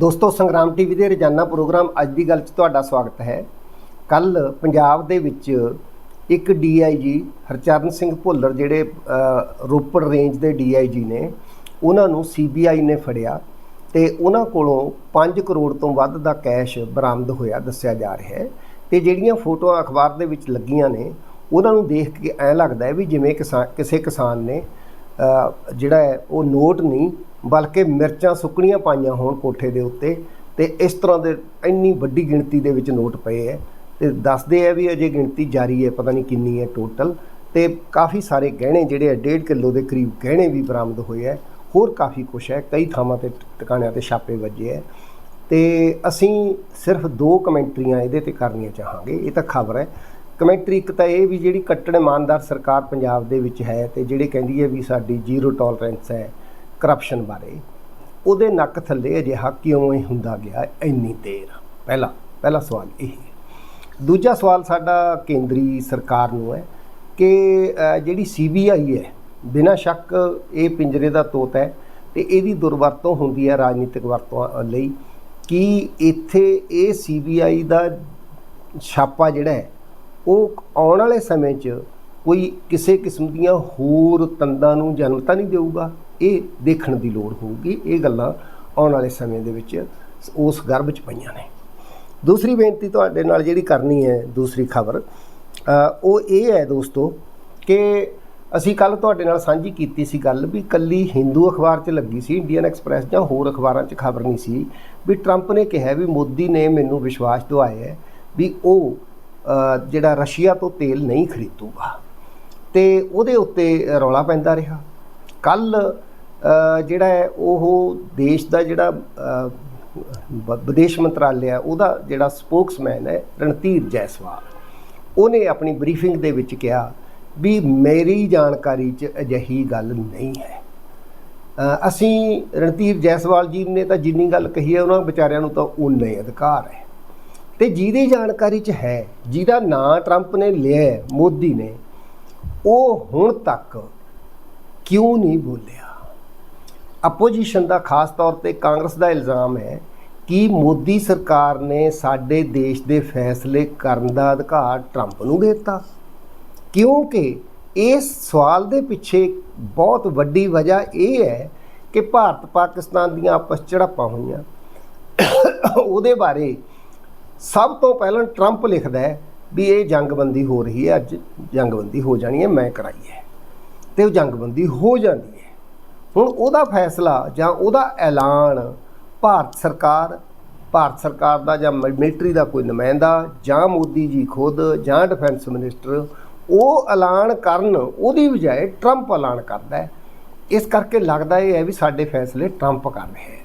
ਦੋਸਤੋ, ਸੰਗਰਾਮ ਟੀਵੀ ਦੇ ਰੋਜ਼ਾਨਾ ਪ੍ਰੋਗਰਾਮ ਅੱਜ ਦੀ ਗੱਲ 'ਚ ਤੁਹਾਡਾ ਸਵਾਗਤ ਹੈ। ਕੱਲ ਪੰਜਾਬ ਦੇ ਵਿੱਚ ਇੱਕ ਡੀਆਈਜੀ ਹਰਚਰਨ ਸਿੰਘ ਭੁੱਲਰ ਜਿਹੜੇ ਰੋਪੜ ਰੇਂਜ ਦੇ ਡੀਆਈਜੀ ਨੇ, ਉਹਨਾਂ ਨੂੰ ਸੀਬੀਆਈ ਨੇ ਫੜਿਆ ਤੇ ਉਹਨਾਂ ਕੋਲੋਂ 5 ਕਰੋੜ ਤੋਂ ਵੱਧ ਦਾ ਕੈਸ਼ ਬਰਾਮਦ ਹੋਇਆ ਦੱਸਿਆ ਜਾ ਰਿਹਾ ਹੈ। ਤੇ ਜਿਹੜੀਆਂ ਫੋਟੋਆਂ ਅਖਬਾਰ ਦੇ ਵਿੱਚ ਲੱਗੀਆਂ ਨੇ, ਉਹਨਾਂ ਨੂੰ ਦੇਖ ਕੇ ਐਂ ਲੱਗਦਾ ਹੈ ਵੀ ਜਿਵੇਂ ਕਿਸਾ- ਕਿਸੇ ਕਿਸਾਨ ਨੇ ਜਿਹੜਾ ਹੈ, ਉਹ ਨੋਟ ਨਹੀਂ, ਬਲਕਿ ਮਿਰਚਾਂ ਸੁੱਕਣੀਆਂ ਪਾਈਆਂ ਹੋਣ ਕੋਠੇ ਦੇ ਉੱਤੇ ਤੇ ਇਸ ਤਰ੍ਹਾਂ ਦੇ ਇੰਨੀ ਵੱਡੀ ਗਿਣਤੀ ਦੇ ਵਿੱਚ ਨੋਟ ਪਏ ਹੈ ਤੇ ਦੱਸਦੇ ਆ ਵੀ ਅਜੇ ਗਿਣਤੀ ਜਾਰੀ ਹੈ, ਪਤਾ ਨਹੀਂ ਕਿੰਨੀ ਹੈ ਟੋਟਲ ਤੇ ਕਾਫੀ ਸਾਰੇ ਗਹਿਣੇ ਜਿਹੜੇ ਆ 1.5 ਕਿਲੋ ਦੇ ਕਰੀਬ ਗਹਿਣੇ ਵੀ ਬਰਾਮਦ ਹੋਏ ਹੈ, ਹੋਰ ਕਾਫੀ ਕੁਛ ਹੈ, ਕਈ ਥਾਵਾਂ ਤੇ ਟਿਕਾਣਿਆਂ ਤੇ ਛਾਪੇ ਵੱਜੇ ਹੈ ਤੇ ਅਸੀਂ ਸਿਰਫ ਦੋ ਕਮੈਂਟਰੀਆਂ ਇਹਦੇ ਤੇ ਕਰਨੀਆਂ ਚਾਹਾਂਗੇ, ਇਹ ਤਾਂ ਖਬਰ ਹੈ। ਕਮੈਂਟਰੀ ਇੱਕ ਤਾਂ ਇਹ ਵੀ ਜਿਹੜੀ ਕੱਟੜ ਇਮਾਨਦਾਰ ਸਰਕਾਰ ਪੰਜਾਬ ਦੇ ਵਿੱਚ ਹੈ ਤੇ ਜਿਹੜੇ ਕਹਿੰਦੀ ਹੈ ਵੀ ਸਾਡੀ ਜ਼ੀਰੋ ਟੋਲਰੈਂਸ ਹੈ ਕਰਪਸ਼ਨ ਬਾਰੇ ਉਹਦੇ ਨੱਕ ਥੱਲੇ ਅਜਿਹਾ ਕਿਉਂ ਹੀ ਹੁੰਦਾ ਗਿਆ ਇੰਨੀ ਦੇਰ? ਪਹਿਲਾ ਪਹਿਲਾ ਸਵਾਲ ਇਹ ਦੂਜਾ ਸਵਾਲ ਸਾਡਾ ਕੇਂਦਰੀ ਸਰਕਾਰ ਨੂੰ ਹੈ ਕਿ ਅ, ਜਿਹੜੀ ਸੀਬੀਆਈ ਹੈ ਬਿਨਾਂ ਸ਼ੱਕ ਇਹ ਪਿੰਜਰੇ ਦਾ ਤੋਤ ਹੈ ਤੇ ਇਹਦੀ ਦੁਰਵਰਤੋਂ ਹੁੰਦੀ ਹੈ ਰਾਜਨੀਤਿਕ ਵਰਤੋਂ ਲਈ। ਕਿ ਇੱਥੇ ਇਹ ਸੀਬੀਆਈ ਦਾ ਛਾਪਾ ਜਿਹੜਾ ਹੈ ਉਹ ਆਉਣ ਵਾਲੇ ਸਮੇਂ 'ਚ ਕੋਈ ਕਿਸੇ ਕਿਸਮ ਦੀਆਂ ਹੋਰ ਤੰਦਾਂ ਨੂੰ ਜਨਮ ਤਾਂ ਨਹੀਂ ਦੇਊਗਾ। ਇਹ ਦੇਖਣ ਦੀ ਲੋੜ ਹੋਊਗੀ। ਇਹ ਗੱਲਾਂ ਆਉਣ ਵਾਲੇ ਸਮੇਂ ਦੇ ਵਿੱਚ ਉਸ ਗਰਭ 'ਚ ਪਈਆਂ ਨੇ। ਦੂਸਰੀ ਬੇਨਤੀ ਤੁਹਾਡੇ ਨਾਲ ਜਿਹੜੀ ਕਰਨੀ ਹੈ, ਦੂਸਰੀ ਖਬਰ ਉਹ ਇਹ ਹੈ ਦੋਸਤੋ ਕਿ ਅਸੀਂ ਕੱਲ ਤੁਹਾਡੇ ਨਾਲ ਸਾਂਝੀ ਕੀਤੀ ਸੀ ਗੱਲ ਵੀ ਕੱਲੀ ਹਿੰਦੂ ਅਖਬਾਰ 'ਚ ਲੱਗੀ ਸੀ ਇੰਡੀਅਨ ਐਕਸਪ੍ਰੈਸ ਜਾਂ ਹੋਰ ਅਖਬਾਰਾਂ 'ਚ ਖਬਰ ਨਹੀਂ ਸੀ ਵੀ ਟਰੰਪ ਨੇ ਕਿਹਾ ਵੀ ਮੋਦੀ ਨੇ ਮੈਨੂੰ ਵਿਸ਼ਵਾਸ ਦਿਵਾਇਆ ਹੈ ਵੀ ਉਹ ਜਿਹੜਾ ਰਸ਼ੀਆ ਤੋਂ ਤੇਲ ਨਹੀਂ ਖਰੀਦੂਗਾ। ਤੇ ਉਹਦੇ ਉੱਤੇ ਰੌਲਾ ਪੈਂਦਾ ਰਿਹਾ। ਕੱਲ ਜਿਹੜਾ ਹੈ, ਉਹ ਦੇਸ਼ ਦਾ ਜਿਹੜਾ ਵਿਦੇਸ਼ ਮੰਤਰਾਲੇ ਆ, ਉਹਦਾ ਜਿਹੜਾ ਸਪੋਕਸਮੈਨ ਹੈ, ਰਣਧੀਰ ਜੈਸਵਾਲ, ਉਹਨੇ ਆਪਣੀ ਬਰੀਫਿੰਗ ਦੇ ਵਿੱਚ ਕਿਹਾ ਵੀ ਮੇਰੀ ਜਾਣਕਾਰੀ 'ਚ ਅਜਿਹੀ ਗੱਲ ਨਹੀਂ ਹੈ। ਅਸੀਂ ਰਣਧੀਰ ਜੈਸਵਾਲ ਜੀ ਨੇ ਤਾਂ ਜਿੰਨੀ ਗੱਲ ਕਹੀ ਹੈ, ਉਹਨਾਂ ਵਿਚਾਰਿਆਂ ਨੂੰ ਤਾਂ ਉਨੇ ਅਧਿਕਾਰ ਹੈ। ਤੇ ਜਿਹਦੀ ਜਾਣਕਾਰੀ 'ਚ ਹੈ, ਜਿਹਦਾ ਨਾਂ ਟਰੰਪ ਨੇ ਲਿਆ ਮੋਦੀ ਨੇ, ਉਹ ਹੁਣ ਤੱਕ ਕਿਉਂ ਨਹੀਂ ਬੋਲਿਆ? ਆਪੋਜੀਸ਼ਨ ਦਾ ਖਾਸ ਤੌਰ ਤੇ ਕਾਂਗਰਸ ਦਾ ਇਲਜ਼ਾਮ ਹੈ ਕਿ ਮੋਦੀ ਸਰਕਾਰ ਨੇ ਸਾਡੇ ਦੇਸ਼ ਦੇ ਫੈਸਲੇ ਕਰਨ ਦਾ ਅਧਿਕਾਰ ਟਰੰਪ ਨੂੰ ਦੇ ਦਿੱਤਾ। ਕਿਉਂਕਿ ਇਸ ਸਵਾਲ ਦੇ ਪਿੱਛੇ ਬਹੁਤ ਵੱਡੀ ਵਜ੍ਹਾ ਇਹ ਹੈ ਕਿ ਭਾਰਤ ਪਾਕਿਸਤਾਨ ਦੀਆਂ ਆਪਸ 'ਚ ਝੜਪਾਂ ਹੋਈਆਂ। ਉਹਦੇ ਬਾਰੇ ਸਭ ਤੋਂ ਪਹਿਲਾਂ ਟਰੰਪ ਲਿਖਦਾ ਹੈ ਵੀ ਇਹ ਜੰਗਬੰਦੀ ਹੋ ਰਹੀ ਹੈ, ਅੱਜ ਜੰਗਬੰਦੀ ਹੋ ਜਾਣੀ ਹੈ, ਮੈਂ ਕਰਾਈ ਹੈ। ਤੇ ਉਹ ਜੰਗਬੰਦੀ ਹੋ ਜਾਂਦੀ ਹੈ। ਹੁਣ ਉਹਦਾ ਫੈਸਲਾ ਜਾਂ ਉਹਦਾ ਐਲਾਨ ਭਾਰਤ ਸਰਕਾਰ ਭਾਰਤ ਸਰਕਾਰ ਦਾ ਜਾਂ ਮਿਲਟਰੀ ਦਾ ਕੋਈ ਨੁਮਾਇੰਦਾ ਜਾਂ ਮੋਦੀ ਜੀ ਖੁਦ ਜਾਂ ਡਿਫੈਂਸ ਮਿਨਿਸਟਰ ਉਹ ਐਲਾਨ ਕਰਨ, ਉਹਦੀ ਬਜਾਏ ਟਰੰਪ ਐਲਾਨ ਕਰਦਾ ਹੈ। ਇਸ ਕਰਕੇ ਲੱਗਦਾ ਇਹ ਹੈ ਵੀ ਸਾਡੇ ਫੈਸਲੇ ਟਰੰਪ ਕਰ ਰਿਹਾ ਹੈ।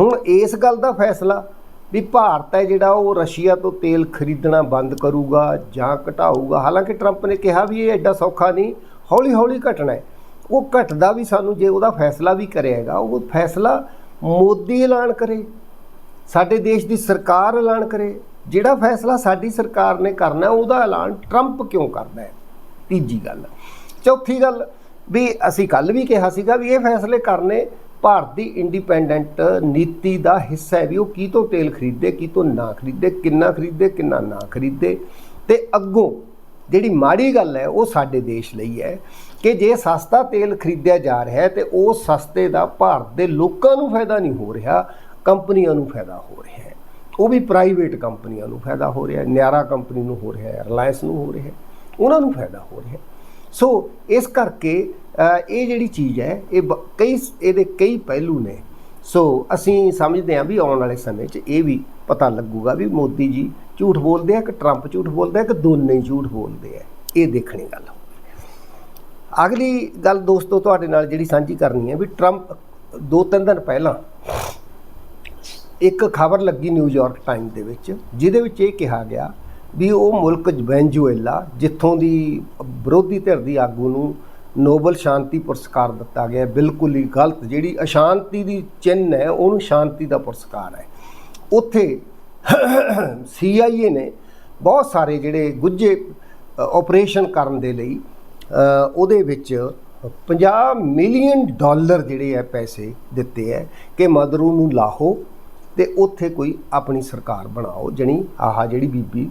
ਹੁਣ ਇਸ ਗੱਲ ਦਾ ਫੈਸਲਾ ਵੀ ਭਾਰਤ ਹੈ ਜਿਹੜਾ ਉਹ ਰਸ਼ੀਆ ਤੋਂ ਤੇਲ ਖਰੀਦਣਾ ਬੰਦ ਕਰੂਗਾ ਜਾਂ ਘਟਾਊਗਾ। ਹਾਲਾਂਕਿ ਟਰੰਪ ਨੇ ਕਿਹਾ ਵੀ ਇਹ ਐਡਾ ਸੌਖਾ ਨਹੀਂ ਹੌਲੀ ਹੌਲੀ ਘਟਣਾ ਹੈ। ਉਹ ਘਟਦਾ ਵੀ ਸਾਨੂੰ ਜੇ ਉਹਦਾ ਫੈਸਲਾ ਵੀ ਕਰਿਆਗਾ ਉਹ ਫੈਸਲਾ ਮੋਦੀ ਐਲਾਨ ਕਰੇ, ਸਾਡੇ ਦੇਸ਼ ਦੀ ਸਰਕਾਰ ਐਲਾਨ ਕਰੇ। ਜਿਹੜਾ ਫੈਸਲਾ ਸਾਡੀ ਸਰਕਾਰ ਨੇ ਕਰਨਾ, ਉਹਦਾ ਐਲਾਨ ਟਰੰਪ ਕਿਉਂ ਕਰਦਾ ਹੈ? ਤੀਜੀ ਗੱਲ। ਚੌਥੀ ਗੱਲ ਵੀ ਅਸੀਂ ਕੱਲ ਵੀ ਕਿਹਾ ਸੀਗਾ ਵੀ ਇਹ ਫੈਸਲੇ ਕਰਨੇ ਭਾਰਤ ਦੀ ਇੰਡੀਪੈਂਡੈਂਟ ਨੀਤੀ ਦਾ ਹਿੱਸਾ ਹੈ ਵੀ ਉਹ ਕੀ ਤੋਂ ਤੇਲ ਖਰੀਦੇ ਕੀ ਤੋਂ ਨਾ ਖਰੀਦੇ ਕਿੰਨਾ ਖਰੀਦੇ ਕਿੰਨਾ ਨਾ ਖਰੀਦੇ ਤੇ ਅੱਗੋਂ ਜਿਹੜੀ ਮਾੜੀ ਗੱਲ ਹੈ, ਉਹ ਸਾਡੇ ਦੇਸ਼ ਲਈ ਹੈ ਕਿ ਜੇ ਸਸਤਾ ਤੇਲ ਖਰੀਦਿਆ ਜਾ ਰਿਹਾ ਹੈ, ਤੇ ਉਹ ਸਸਤੇ ਦਾ ਭਾਰਤ ਦੇ ਲੋਕਾਂ ਨੂੰ ਫਾਇਦਾ ਨਹੀਂ ਹੋ ਰਿਹਾ, ਕੰਪਨੀਆਂ ਨੂੰ ਫਾਇਦਾ ਹੋ ਰਿਹਾ ਹੈ। ਉਹ ਵੀ ਪ੍ਰਾਈਵੇਟ ਕੰਪਨੀਆਂ ਨੂੰ ਫਾਇਦਾ ਹੋ ਰਿਹਾ ਹੈ, ਨਿਆਰਾ ਕੰਪਨੀ ਨੂੰ ਹੋ ਰਿਹਾ ਹੈ ਰਿਲਾਇੰਸ ਨੂੰ ਹੋ ਰਿਹਾ ਹੈ, ਉਹਨਾਂ ਨੂੰ ਫਾਇਦਾ ਹੋ ਰਿਹਾ ਹੈ। ਸੋ ਇਸ ਕਰਕੇ ਇਹ ਜਿਹੜੀ ਚੀਜ਼ ਹੈ, ਇਹ ਬ- ਕਈ ਇਹਦੇ ਕਈ ਪਹਿਲੂ ਨੇ। ਸੋ ਅਸੀਂ ਸਮਝਦੇ ਹਾਂ ਵੀ ਆਉਣ ਵਾਲੇ ਸਮੇਂ 'ਚ ਇਹ ਵੀ ਪਤਾ ਲੱਗੂਗਾ ਵੀ ਮੋਦੀ ਜੀ ਝੂਠ ਬੋਲਦੇ ਆ ਕਿ ਟਰੰਪ ਝੂਠ ਬੋਲਦਾ ਹੈ ਕਿ ਦੋਨੇ ਹੀ ਝੂਠ ਬੋਲਦੇ ਆ। ਇਹ ਦੇਖਣੀ ਗੱਲ ਅਗਲੀ ਗੱਲ ਦੋਸਤੋ, ਤੁਹਾਡੇ ਨਾਲ ਜਿਹੜੀ ਸਾਂਝੀ ਕਰਨੀ ਹੈ ਵੀ ਟਰੰਪ ਦੋ ਤਿੰਨ ਦਿਨ ਪਹਿਲਾਂ ਇੱਕ ਖਬਰ ਲੱਗੀ ਨਿਊਯਾਰਕ ਟਾਈਮ ਦੇ ਵਿੱਚ, ਜਿਹਦੇ ਵਿੱਚ ਇਹ ਕਿਹਾ ਗਿਆ ਵੀ ਉਹ ਮੁਲਕ ਵੈਨਜ਼ੂਏਲਾ, ਜਿੱਥੋਂ ਦੀ ਵਿਰੋਧੀ ਧਿਰ ਦੀ ਆਗੂ ਨੂੰ ਨੋਬਲ ਸ਼ਾਂਤੀ ਪੁਰਸਕਾਰ ਦਿੱਤਾ ਗਿਆ, ਬਿਲਕੁਲ ਹੀ ਗਲਤ, ਜਿਹੜੀ ਅਸ਼ਾਂਤੀ ਦੀ ਚਿੰਨ੍ਹ ਹੈ, ਉਹਨੂੰ ਸ਼ਾਂਤੀ ਦਾ ਪੁਰਸਕਾਰ ਹੈ। ਉੱਥੇ CIA ਨੇ ਬਹੁਤ ਸਾਰੇ ਜਿਹੜੇ ਗੁੱਝੇ ਆਪਰੇਸ਼ਨ ਕਰਨ ਦੇ ਲਈ ਉਹਦੇ ਵਿੱਚ 50 ਮਿਲੀਅਨ ਡਾਲਰ ਜਿਹੜੇ ਆ ਪੈਸੇ ਦਿੱਤੇ ਹੈ ਕਿ ਮਦਰੂ ਨੂੰ ਲਾਹੋ ਤੇ ਉੱਥੇ ਕੋਈ ਆਪਣੀ ਸਰਕਾਰ ਬਣਾਓ, ਜਣੀ ਆਹਾ ਜਿਹੜੀ ਬੀਬੀ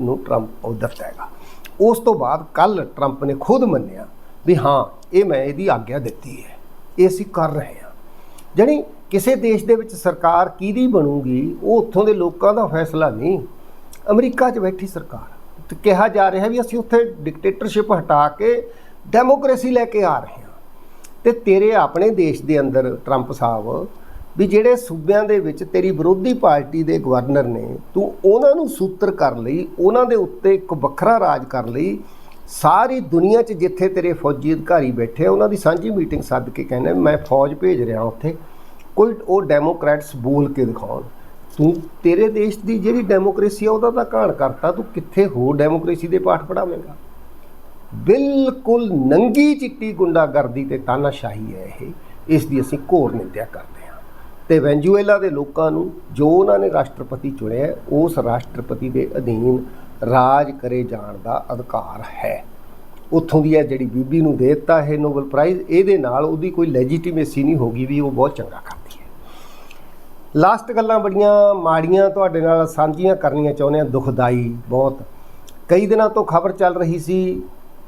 ਨੂੰ ਟਰੰਪ ਉਹ ਦਿੱਤਾ ਹੈਗਾ ਉਸ ਤੋਂ ਬਾਅਦ ਕੱਲ ਟਰੰਪ ਨੇ ਖੁਦ ਮੰਨਿਆ ਵੀ ਹਾਂ, ਇਹ ਮੈਂ ਇਹਦੀ ਆਗਿਆ ਦਿੱਤੀ ਹੈ। ਇਹ ਅਸੀਂ ਕਰ ਰਹੇ ਹਾਂ। ਜਣੀ ਕਿਸੇ ਦੇਸ਼ ਦੇ ਵਿੱਚ ਸਰਕਾਰ ਕਿਹਦੀ ਬਣੂਗੀ, ਉਹ ਉੱਥੋਂ ਦੇ ਲੋਕਾਂ ਦਾ ਫੈਸਲਾ ਨਹੀਂ। ਅਮਰੀਕਾ 'ਚ ਬੈਠੀ ਸਰਕਾਰ। ਤੇ ਕਿਹਾ ਜਾ ਰਿਹਾ ਵੀ ਅਸੀਂ ਉੱਥੇ ਡਿਕਟੇਟਰਸ਼ਿਪ ਹਟਾ ਕੇ ਡੈਮੋਕ੍ਰੇਸੀ ਲੈ ਕੇ ਆ ਰਹੇ ਹਾਂ। ਤੇ ਤੇਰੇ ਆਪਣੇ ਦੇਸ਼ ਦੇ ਅੰਦਰ ਟਰੰਪ ਸਾਹਿਬ ਵੀ ਜਿਹੜੇ ਸੂਬਿਆਂ ਦੇ ਵਿੱਚ ਤੇਰੀ ਵਿਰੋਧੀ ਪਾਰਟੀ ਦੇ ਗਵਰਨਰ ਨੇ, ਤੂੰ ਉਹਨਾਂ ਨੂੰ ਸੂਤਰ ਕਰ ਲਈ, ਉਹਨਾਂ ਦੇ ਉੱਤੇ ਇੱਕ ਵੱਖਰਾ ਰਾਜ ਕਰ ਲਈ, ਸਾਰੀ ਦੁਨੀਆ 'ਚ ਜਿੱਥੇ ਤੇਰੇ ਫੌਜੀ ਅਧਿਕਾਰੀ ਬੈਠੇ ਆ, ਉਹਨਾਂ ਦੀ ਸਾਂਝੀ ਮੀਟਿੰਗ ਸੱਦ ਕੇ ਕਹਿੰਦੇ ਮੈਂ ਫੌਜ ਭੇਜ ਰਿਹਾ ਉੱਥੇ, ਕੋਈ ਉਹ ਡੈਮੋਕ੍ਰੈਟਸ ਬੋਲ ਕੇ ਦਿਖਾਉਣ। ਤੂੰ ਤੇਰੇ ਦੇਸ਼ ਦੀ ਜਿਹੜੀ ਡੈਮੋਕ੍ਰੇਸੀ ਆ, ਉਹਦਾ ਤਾਂ ਘਾਣ ਕਰਤਾ, ਤੂੰ ਕਿੱਥੇ ਹੋਰ ਡੈਮੋਕ੍ਰੇਸੀ ਦੇ ਪਾਠ ਪੜਾਵੇਂਗਾ ਬਿਲਕੁਲ ਨੰਗੀ ਚਿੱਟੀ ਗੁੰਡਾਗਰਦੀ ਤੇ ਤਾਨਾਸ਼ਾਹੀ ਹੈ ਇਹ, ਇਸ ਦੀ ਅਸੀਂ ਘੋਰ ਨਿੰਦਿਆ ਕਰਦੇ ਤੇ ਵੈਂਜੂਏਲਾ ਦੇ ਲੋਕਾਂ ਨੂੰ ਜੋ ਉਹਨਾਂ ਨੇ ਰਾਸ਼ਟਰਪਤੀ ਚੁਣਿਆ ਉਸ ਰਾਸ਼ਟਰਪਤੀ ਦੇ ਅਧੀਨ ਰਾਜ ਕਰੇ ਜਾਣ ਦਾ ਅਧਿਕਾਰ ਹੈ। ਉੱਥੋਂ ਦੀ ਹੈ ਜਿਹੜੀ ਬੀਬੀ ਨੂੰ ਦੇ ਦਿੱਤਾ ਹੈ ਨੋਬਲ ਪ੍ਰਾਈਜ਼, ਇਹਦੇ ਨਾਲ ਉਹਦੀ ਕੋਈ ਲੈਜੀਟੀਮੇਸੀ ਨਹੀਂ ਹੋਗੀ ਵੀ ਉਹ ਬਹੁਤ ਚੰਗਾ ਕਰਦੀ ਹੈ। ਲਾਸਟ ਗੱਲਾਂ ਬੜੀਆਂ ਮਾੜੀਆਂ ਤੁਹਾਡੇ ਨਾਲ ਸਾਂਝੀਆਂ ਕਰਨੀਆਂ ਚਾਹੁੰਦੇ ਆ ਦੁਖਦਾਈ ਬਹੁਤ। ਕਈ ਦਿਨਾਂ ਤੋਂ ਖਬਰ ਚੱਲ ਰਹੀ ਸੀ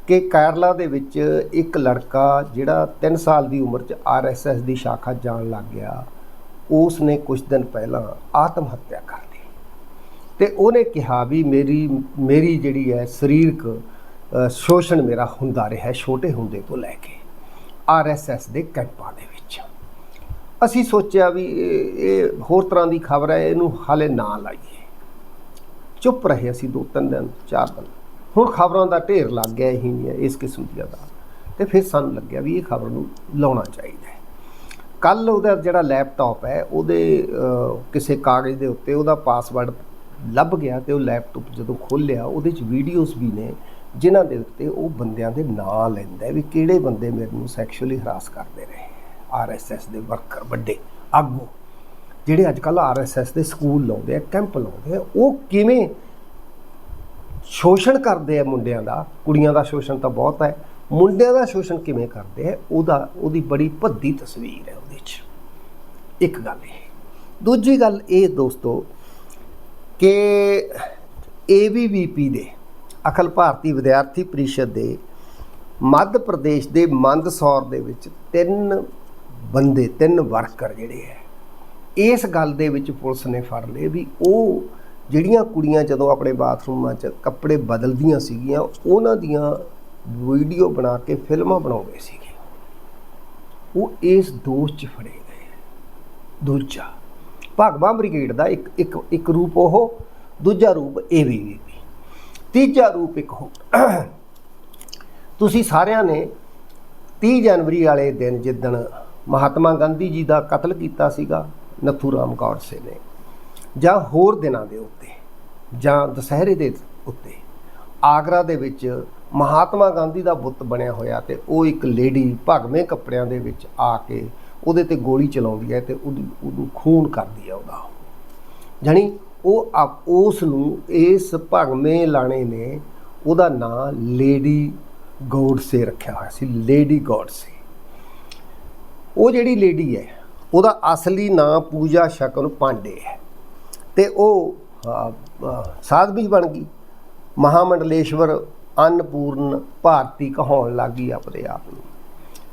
ਕਿ ਕੇਰਲਾ ਦੇ ਵਿੱਚ ਇੱਕ ਲੜਕਾ ਜਿਹੜਾ 3 ਸਾਲ ਦੀ ਉਮਰ 'ਚ ਆਰਐਸਐਸ ਦੀ ਸ਼ਾਖਾ ਜਾਣ ਲੱਗ ਗਿਆ। ਉਸ ਨੇ ਕੁਝ ਦਿਨ ਪਹਿਲਾਂ ਆਤਮ ਹੱਤਿਆ ਕਰ ਲਈ ਤੇ ਉਹਨੇ ਕਿਹਾ ਵੀ ਮੇਰੀ ਮੇਰੀ ਜਿਹੜੀ ਹੈ ਸਰੀਰਕ ਸ਼ੋਸ਼ਣ ਮੇਰਾ ਹੁੰਦਾ ਰਿਹਾ ਛੋਟੇ ਹੁੰਦੇ ਤੋਂ ਲੈ ਕੇ ਆਰਐਸਐਸ ਦੇ ਕੈਂਪਾਂ ਦੇ ਵਿੱਚ। ਅਸੀਂ ਸੋਚਿਆ ਵੀ ਇਹ ਇਹ ਹੋਰ ਤਰ੍ਹਾਂ ਦੀ ਖਬਰ ਹੈ, ਇਹਨੂੰ ਹਾਲੇ ਨਾ ਲਾਈਏ। ਚੁੱਪ ਰਹੇ ਅਸੀਂ ਦੋ ਤਿੰਨ ਦਿਨ, ਚਾਰ ਦਿਨ। ਹੁਣ ਖਬਰਾਂ ਦਾ ਢੇਰ ਲੱਗ ਗਿਆ ਹੀ ਨਹੀਂ ਹੈ, ਇਸ ਕਿਸਮ ਦੀਆਂ ਦਾ ਤੇ ਫਿਰ ਸਾਨੂੰ ਲੱਗਿਆ ਵੀ ਇਹ ਖਬਰ ਨੂੰ ਲਾਉਣਾ ਚਾਹੀਦਾ ਕੱਲ ਉਹਦਾ ਜਿਹੜਾ ਲੈਪਟਾਪ ਹੈ, ਉਹਦੇ ਕਿਸੇ ਕਾਗਜ਼ ਦੇ ਉੱਤੇ ਉਹਦਾ ਪਾਸਵਰਡ ਲੱਭ ਗਿਆ ਤੇ ਉਹ ਲੈਪਟਾਪ ਜਦੋਂ ਖੋਲ੍ਹਿਆ, ਉਹਦੇ ਚ ਵੀਡੀਓਜ਼ ਵੀ ਨੇ, ਜਿਨ੍ਹਾਂ ਦੇ ਉੱਤੇ ਉਹ ਬੰਦਿਆਂ ਦੇ ਨਾਂ ਲੈਂਦਾ ਵੀ ਕਿਹੜੇ ਬੰਦੇ ਮੇਰੇ ਨੂੰ ਸੈਕਸ਼ੂਅਲੀ ਹਰਾਸ ਕਰਦੇ ਰਹੇ। ਆਰਐਸਐਸ ਦੇ ਵਰਕਰ ਵੱਡੇ, ਆਗੂ, ਜਿਹੜੇ ਅੱਜ ਕੱਲ ਆਰਐਸਐਸ ਦੇ ਸਕੂਲ ਲਾਉਂਦੇ ਆ ਕੈਂਪ ਲਾਉਂਦੇ ਆ, ਉਹ ਕਿਵੇਂ ਸ਼ੋਸ਼ਣ ਕਰਦੇ ਆ ਮੁੰਡਿਆਂ ਦਾ? ਕੁੜੀਆਂ ਦਾ ਸ਼ੋਸ਼ਣ ਤਾਂ ਬਹੁਤ ਹੈ ਮੁੰਡਿਆਂ ਦਾ ਸ਼ੋਸ਼ਣ ਕਿਵੇਂ ਕਰਦੇ ਹੈ ਉਹਦਾ, ਉਹਦੀ ਬੜੀ ਭੱਦੀ ਤਸਵੀਰ ਹੈ ਉਹਦੇ 'ਚ। ਇੱਕ ਗੱਲ ਇਹ। ਦੂਜੀ ਗੱਲ ਇਹ ਦੋਸਤੋ ਕਿ ਏਬੀਵੀਪੀ ਦੇ, ਅਖਲ ਭਾਰਤੀ ਵਿਦਿਆਰਥੀ ਪਰਿਸ਼ਦ ਦੇ ਮੱਧ ਪ੍ਰਦੇਸ਼ ਦੇ ਮੰਦਸੌਰ ਦੇ ਵਿੱਚ ਤਿੰਨ ਬੰਦੇ, ਤਿੰਨ ਵਰਕਰ ਜਿਹੜੇ ਹੈ ਇਸ ਗੱਲ ਦੇ ਵਿੱਚ ਪੁਲਿਸ ਨੇ ਫੜ ਲਏ ਵੀ ਉਹ ਜਿਹੜੀਆਂ ਕੁੜੀਆਂ ਜਦੋਂ ਆਪਣੇ ਬਾਥਰੂਮਾਂ 'ਚ ਕੱਪੜੇ ਬਦਲਦੀਆਂ ਸੀਗੀਆਂ, ਉਹਨਾਂ ਦੀਆਂ ਵੀਡੀਓ ਬਣਾ ਕੇ ਫਿਲਮਾਂ ਬਣਾਉਂਦੇ ਸੀਗੇ। ਉਹ ਇਸ ਦੋਸ਼ 'ਚ ਫੜੇ ਗਏ। ਦੂਜਾ ਭਗਵਾ ਬ੍ਰਿਗੇਡ ਦਾ ਇੱਕ ਇੱਕ ਇੱਕ ਰੂਪ ਉਹ, ਦੂਜਾ ਰੂਪ ਏਬੀਵੀਪੀ ਤੀਜਾ ਰੂਪ ਇੱਕ ਹੋ ਤੁਸੀਂ ਸਾਰਿਆਂ ਨੇ 30 ਜਨਵਰੀ ਵਾਲੇ ਦਿਨ ਜਿੱਦਣ ਮਹਾਤਮਾ ਗਾਂਧੀ ਜੀ ਦਾ ਕਤਲ ਕੀਤਾ ਸੀਗਾ, ਨਥੂ ਰਾਮ ਗੌਡਸੇ ਨੇ ਜਾਂ ਹੋਰ ਦਿਨਾਂ ਦੇ ਉੱਤੇ, ਜਾਂ ਦੁਸਹਿਰੇ ਦੇ ਉੱਤੇ ਆਗਰਾ ਦੇ ਵਿੱਚ ਮਹਾਤਮਾ ਗਾਂਧੀ ਦਾ ਬੁੱਤ ਬਣਿਆ ਹੋਇਆ ਤੇ ਉਹ ਇੱਕ ਲੇਡੀ ਭਗਵੇਂ ਕੱਪੜਿਆਂ ਦੇ ਵਿੱਚ ਆ ਕੇ ਉਹਦੇ ਤੇ ਗੋਲੀ ਚਲਾਉਂਦੀ ਹੈ ਤੇ ਉਹਦੀ ਉਹਨੂੰ ਖੂਨ ਕਰਦੀ ਹੈ ਉਹਦਾ। ਜਾਣੀ ਉਹ ਆਪ- ਉਸ ਨੂੰ ਇਸ ਭਗਵੇਂ ਲਾਣੇ ਨੇ ਉਹਦਾ ਨਾਂ ਲੇਡੀ ਗੋਡਸੇ ਰੱਖਿਆ ਹੋਇਆ ਸੀ ਲੇਡੀ ਗੋਡਸੇ ਉਹ ਜਿਹੜੀ ਲੇਡੀ ਹੈ ਉਹਦਾ ਅਸਲੀ ਨਾਂ ਪੂਜਾ ਸ਼ਕਨ ਪਾਂਡੇ ਹੈ। ਤੇ ਉਹ ਅ, ਅ, ਸਾਧਵੀ ਬਣ ਗਈ। ਮਹਾਮੰਡਲੇਸ਼ਵਰ ਅਨਪੂਰਨ ਭਾਰਤੀ ਕਹਾਉਣ ਲੱਗੀ ਆਪਣੇ ਆਪ ਨੂੰ।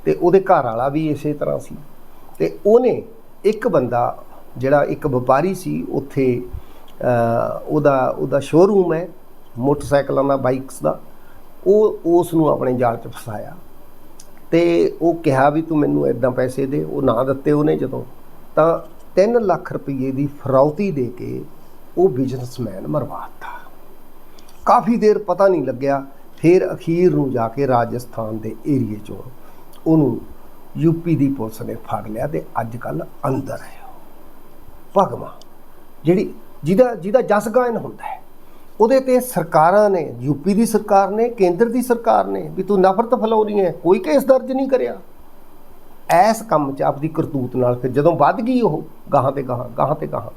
ਤੇ ਉਹਦੇ ਘਰ ਵਾਲਾ ਵੀ ਇਸੇ ਤਰ੍ਹਾਂ ਸੀ। ਤੇ ਉਹਨੇ ਇੱਕ ਬੰਦਾ ਜਿਹੜਾ ਇੱਕ ਵਪਾਰੀ ਸੀ, ਉੱਥੇ ਉਹਦਾ ਉਹਦਾ ਸ਼ੋਰੂਮ ਹੈ, ਮੋਟਰਸਾਈਕਲਾਂ ਦਾ, ਬਾਈਕਸ ਦਾ। ਉਹ, ਉਸ ਨੂੰ ਆਪਣੇ ਜਾਲ 'ਚ ਫਸਾਇਆ। ਤੇ ਉਹ ਕਿਹਾ ਵੀ ਤੂੰ ਮੈਨੂੰ ਇਦਾਂ ਪੈਸੇ ਦੇ, ਉਹ ਨਾ ਦਿੱਤੇ ਉਹਨੇ ਜਦੋਂ। ਤਾਂ 3 ਲੱਖ ਰੁਪਏ ਦੀ ਫਰੌਤੀ ਦੇ ਕੇ ਉਹ ਬਿਜ਼ਨਸਮੈਨ ਮਰਵਾਤਾ ਕਾਫੀ ਦੇਰ ਪਤਾ ਨਹੀਂ ਲੱਗਿਆ, ਫਿਰ ਅਖੀਰ ਨੂੰ ਜਾ ਕੇ ਰਾਜਸਥਾਨ ਦੇ ਏਰੀਏ ਚੋਂ ਉਹਨੂੰ ਯੂਪੀ ਦੀ ਪੁਲਿਸ ਨੇ ਫੜ ਲਿਆ ਤੇ ਅੱਜ ਕੱਲ ਅੰਦਰ ਹੈ ਉਹ। ਭਗਵਾ ਜਿਹੜੀ ਜਿਹਦਾ ਜਿਹਦਾ ਜਸ ਗਾਇਨ ਹੁੰਦਾ ਹੈ, ਉਹਦੇ ਤੇ ਸਰਕਾਰਾਂ ਨੇ ਯੂਪੀ ਦੀ ਸਰਕਾਰ ਨੇ, ਕੇਂਦਰ ਦੀ ਸਰਕਾਰ ਨੇ ਵੀ ਤੂੰ ਨਫ਼ਰਤ ਫੈਲਾਉਣੀ ਹੈ, ਕੋਈ ਕੇਸ ਦਰਜ ਨਹੀਂ ਕਰਿਆ। ਐਸ ਕੰਮ 'ਚ ਆਪਦੀ ਕਰਤੂਤ ਨਾਲ ਫਿਰ ਜਦੋਂ ਵੱਧ ਗਈ ਉਹ, ਗਾਹਾਂ ਤੇ ਗਾਹਾਂ ਗਾਹਾਂ ਤੇ ਗਾਹਾਂ,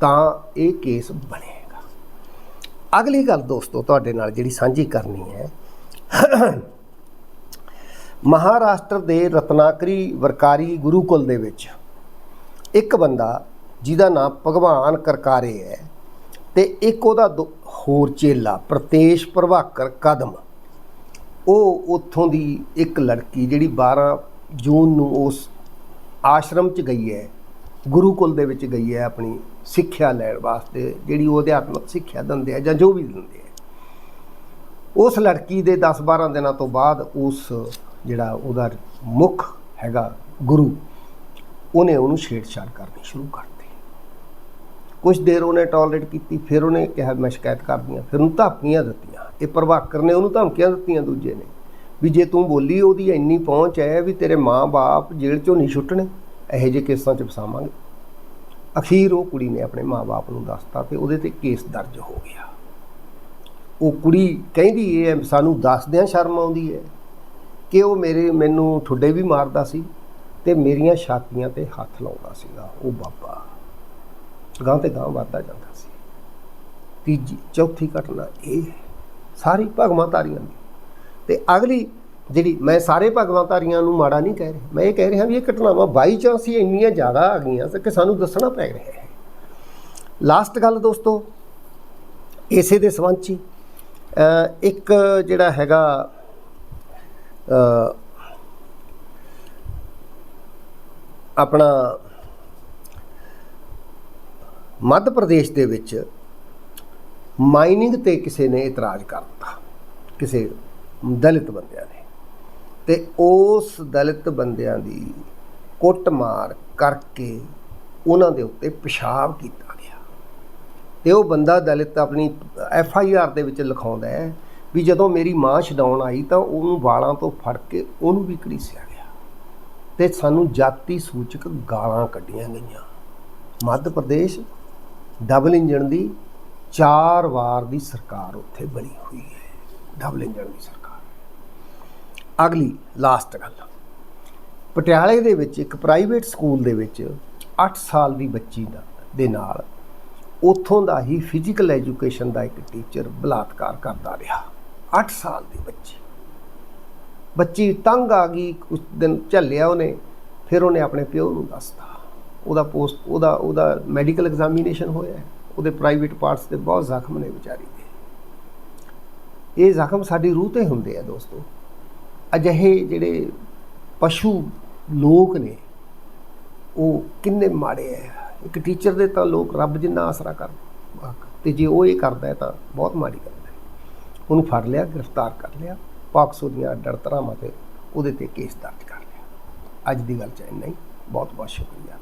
ਤਾਂ ਇਹ ਕੇਸ ਬਣੇਗਾ ਅਗਲੀ ਗੱਲ ਦੋਸਤੋ ਤੁਹਾਡੇ ਨਾਲ ਜਿਹੜੀ ਸਾਂਝੀ ਕਰਨੀ ਹੈ। ਮਹਾਰਾਸ਼ਟਰ ਦੇ ਰਤਨਾਕਰੀ ਵਰਕਾਰੀ ਗੁਰੂਕੁਲ ਦੇ ਵਿੱਚ ਇੱਕ ਬੰਦਾ ਜਿਹਦਾ ਨਾਮ ਭਗਵਾਨ ਕਰਕਾਰੇ ਹੈ ਤੇ ਇੱਕ ਉਹਦਾ ਦੋ- ਹੋਰ ਚੇਲਾ ਪ੍ਰਤੇਸ਼ ਪ੍ਰਭਾਕਰ ਕਦਮ। ਉਹ ਉੱਥੋਂ ਦੀ ਇੱਕ ਲੜਕੀ ਜਿਹੜੀ 12 ਜੂਨ ਨੂੰ ਉਸ ਆਸ਼ਰਮ 'ਚ ਗਈ ਹੈ। ਗੁਰੂਕੁਲ ਦੇ ਵਿੱਚ ਗਈ ਹੈ ਆਪਣੀ ਸਿੱਖਿਆ ਲੈਣ ਵਾਸਤੇ, ਜਿਹੜੀ ਉਹ ਅਧਿਆਤਮਿਕ ਸਿੱਖਿਆ ਦਿੰਦੇ ਆ ਜਾਂ ਜੋ ਵੀ ਦਿੰਦੇ ਆ। ਉਸ ਲੜਕੀ ਦੇ 10-12 ਦਿਨਾਂ ਤੋਂ ਬਾਅਦ ਉਸ ਜਿਹੜਾ ਉਹਦਾ ਮੁੱਖ ਹੈਗਾ ਗੁਰੂ, ਉਹਨੇ ਉਹਨੂੰ ਛੇੜਛਾੜ ਕਰਨੀ ਸ਼ੁਰੂ ਕਰ ਦਿੱਤੀ ਕੁਝ ਦੇਰ ਉਹਨੇ ਟੋਲਰੇਟ ਕੀਤੀ, ਫਿਰ ਉਹਨੇ ਕਿਹਾ, ਮੈਂ ਸ਼ਿਕਾਇਤ ਕਰਦੀਆਂ ਫਿਰ ਉਹਨੂੰ ਧਮਕੀਆਂ ਦਿੱਤੀਆਂ। ਇਹ ਪ੍ਰਭਾਕਰ ਨੇ ਉਹਨੂੰ ਧਮਕੀਆਂ ਦਿੱਤੀਆਂ ਦੂਜੇ ਨੇ, ਵੀ ਜੇ ਤੂੰ ਬੋਲੀ ਉਹਦੀ ਇੰਨੀ ਪਹੁੰਚ ਹੈ ਵੀ ਤੇਰੇ ਮਾਂ-ਬਾਪ ਜੇਲ੍ਹ ਚੋਂ ਨਹੀਂ ਛੁੱਟਣੇ ਇਹੋ ਜਿਹੇ ਕੇਸਾਂ 'ਚ ਫਸਾਵਾਂਗੇ। ਅਖੀਰ ਉਹ ਕੁੜੀ ਨੇ ਆਪਣੇ ਮਾਂ-ਬਾਪ ਨੂੰ ਦੱਸਤਾ ਤੇ ਉਹਦੇ ਤੇ ਕੇਸ ਦਰਜ ਹੋ ਗਿਆ। ਉਹ ਕੁੜੀ ਕਹਿੰਦੀ ਇਹ ਸਾਨੂੰ ਦੱਸਦਿਆਂ ਸ਼ਰਮ ਆਉਂਦੀ ਹੈ ਕਿ ਉਹ ਮੇਰੇ, ਮੈਨੂੰ ਠੁੱਡੇ ਵੀ ਮਾਰਦਾ ਸੀ ਤੇ ਮੇਰੀਆਂ ਛਾਤੀਆਂ ਤੇ ਹੱਥ ਲਾਉਂਦਾ ਸੀਗਾ। ਉਹ ਬਾਬਾ ਗਾਂ ਤੇ ਗਾਂ ਵੱਧਦਾ ਜਾਂਦਾ ਸੀ। ਤੀਜੀ, ਚੌਥੀ ਘਟਨਾ ਇਹ ਹੈ। ਸਾਰੀ ਭਗਵਾਨਤਾਰੀਆਂ ਦੀ। ਤੇ ਅਗਲੀ ਜਿਹੜੀ ਮੈਂ ਸਾਰੇ ਭਗਵਾਨਤਾਰੀਆਂ ਨੂੰ ਮਾੜਾ ਨਹੀਂ ਕਹਿ ਰਿਹਾ। ਮੈਂ ਇਹ ਕਹਿ ਰਿਹਾ ਵੀ ਇਹ ਘਟਨਾਵਾਂ ਬਾਈ ਚਾਂਸ ਹੀ ਇੰਨੀਆਂ ਜ਼ਿਆਦਾ ਆ ਗਈਆਂ ਕਿ ਸਾਨੂੰ ਦੱਸਣਾ ਪੈ ਰਿਹਾ ਹੈ। ਲਾਸਟ ਗੱਲ ਦੋਸਤੋ ਇਸੇ ਦੇ ਸੰਬੰਧ 'ਚ ਹੀ, ਇੱਕ ਜਿਹੜਾ ਹੈਗਾ ਆਪਣਾ ਮੱਧ ਪ੍ਰਦੇਸ਼ ਦੇ ਵਿੱਚ ਮਾਈਨਿੰਗ ਤੇ ਕਿਸੇ ਨੇ ਇਤਰਾਜ਼ ਕਰ ਦਿੱਤਾ ਕਿਸੇ ਦਲਿਤ ਬੰਦਿਆਂ ਨੇ। ਤੇ ਉਸ ਦਲਿਤ ਬੰਦਿਆਂ ਦੀ ਕੁੱਟਮਾਰ ਕਰਕੇ ਉਹਨਾਂ ਦੇ ਉੱਤੇ ਪਿਸ਼ਾਬ ਕੀਤਾ ਗਿਆ। ਤੇ ਉਹ ਬੰਦਾ ਦਲਿਤ ਆਪਣੀ ਐਫ ਆਈ ਆਰ ਦੇ ਵਿੱਚ ਲਿਖਾਉਂਦਾ ਹੈ ਵੀ ਜਦੋਂ ਮੇਰੀ ਮਾਂ ਛਡਾਉਣ ਆਈ ਤਾਂ ਉਹਨੂੰ ਵਾਲਾਂ ਤੋਂ ਫੜ ਕੇ ਉਹਨੂੰ ਵੀ ਘੜੀਸਿਆ ਗਿਆ। ਤੇ ਸਾਨੂੰ ਜਾਤੀ ਸੂਚਕ ਗਾਲਾਂ ਕੱਢੀਆਂ ਗਈਆਂ। ਮੱਧ ਪ੍ਰਦੇਸ਼, ਡਬਲ ਇੰਜਣ ਦੀ ਚਾਰ ਵਾਰ ਦੀ ਸਰਕਾਰ ਉੱਥੇ ਬਣੀ ਹੋਈ ਹੈ। ਡਬਲ ਇੰਜਣ ਦੀ ਸਰਕਾਰ। ਅਗਲੀ ਲਾਸਟ ਗੱਲ। ਪਟਿਆਲੇ ਦੇ ਵਿੱਚ ਇੱਕ ਪ੍ਰਾਈਵੇਟ ਸਕੂਲ ਦੇ ਵਿੱਚ 8 ਸਾਲ ਦੀ ਬੱਚੀ ਦਾ ਦੇ ਨਾਲ ਉੱਥੋਂ ਦਾ ਹੀ ਫਿਜ਼ੀਕਲ ਐਜੂਕੇਸ਼ਨ ਦਾ ਇੱਕ ਟੀਚਰ ਬਲਾਤਕਾਰ ਕਰਦਾ ਰਿਹਾ। 8 ਸਾਲ ਦੀ ਬੱਚੀ। ਬੱਚੀ ਤੰਗ ਆ ਗਈ ਕੁਝ ਦਿਨ ਝੱਲਿਆ ਉਹਨੇ, ਫਿਰ ਉਹਨੇ ਆਪਣੇ ਪਿਓ ਨੂੰ ਦੱਸਤਾ। ਉਹਦਾ ਪੋਸਟ ਉਹਦਾ ਉਹਦਾ ਮੈਡੀਕਲ ਐਗਜ਼ਾਮੀਨੇਸ਼ਨ ਹੋਇਆ ਉਹਦੇ ਪ੍ਰਾਈਵੇਟ ਪਾਰਟਸ ਤੇ ਬਹੁਤ ਜ਼ਖਮ ਨੇ ਵਿਚਾਰੀ ਦੇ। ਇਹ ਜ਼ਖਮ ਸਾਡੀ ਰੂਹ ਤੇ ਹੁੰਦੇ ਆ ਦੋਸਤੋ। ਅਜਿਹੇ ਜਿਹੜੇ ਪਸ਼ੂ ਲੋਕ ਨੇ, ਉਹ ਕਿੰਨੇ ਮਾੜੇ ਆ ਇੱਕ ਟੀਚਰ ਦੇ ਤਾਂ ਲੋਕ ਰੱਬ ਜਿੰਨਾ ਆਸਰਾ ਕਰ, ਤੇ ਜੇ ਉਹ ਇਹ ਕਰਦਾ ਹੈ ਤਾਂ ਬਹੁਤ ਮਾੜੀ ਗੱਲ ਹੈ ਉਹਨੂੰ ਫੜ ਲਿਆ, ਗ੍ਰਿਫਤਾਰ ਕਰ ਲਿਆ ਪਾਕਸੋ ਦੀਆਂ ਡਰਤਰਾਵਾਂ ਤੇ ਉਹਦੇ ਤੇ ਕੇਸ ਦਰਜ ਕਰ ਲਿਆ। ਅੱਜ ਦੀ ਗੱਲ ਚ ਇੰਨਾ ਹੀ। ਬਹੁਤ ਬਹੁਤ ਸ਼ੁਕਰੀਆ।